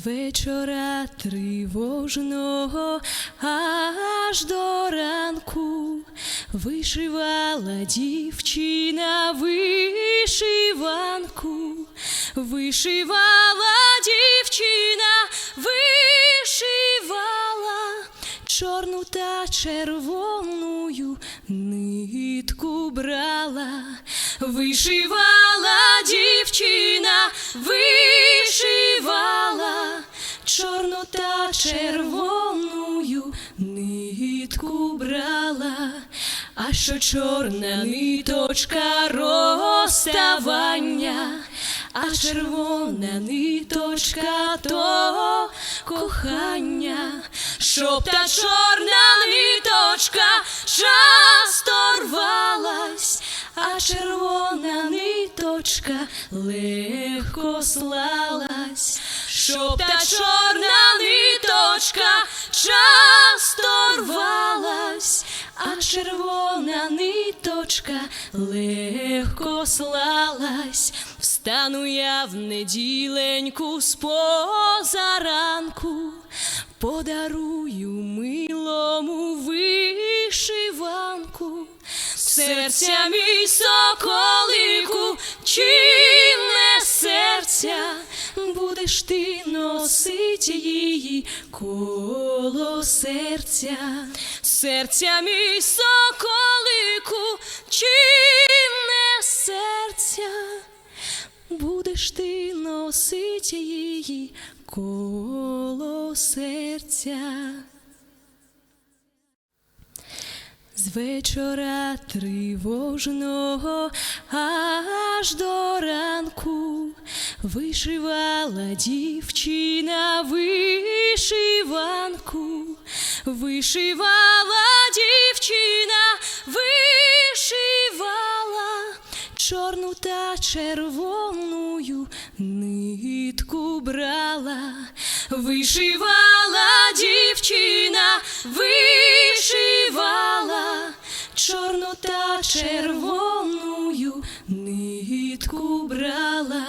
З вечора тривожного аж до ранку вишивала дівчина вишиванку, вишивала дівчина, вишивала чорну та червоною нитку брала, вишивала дівчина, вишивала та червоною нитку брала, а що чорна ниточка розставання, а червона ниточка то кохання, щоб та чорна ниточка часто рвалась, а червона ниточка легко слалась, щоб та чорна ниточка часто рвалась, а червона ниточка легко слалась. Встану я в неділеньку з позаранку, подарую милому вишиванку, серця мій соколику, серця, будеш ти носить її коло серця, серця мій соколику, чим не серця будеш ти носить її коло серця. З вечора тривожного аж до ранку Вишивала дівчина вишиванку, вишивала дівчина, вишивала чорну та червоную нитку брала, вишивала дівчина, вишивала чорну та червоною нитку брала.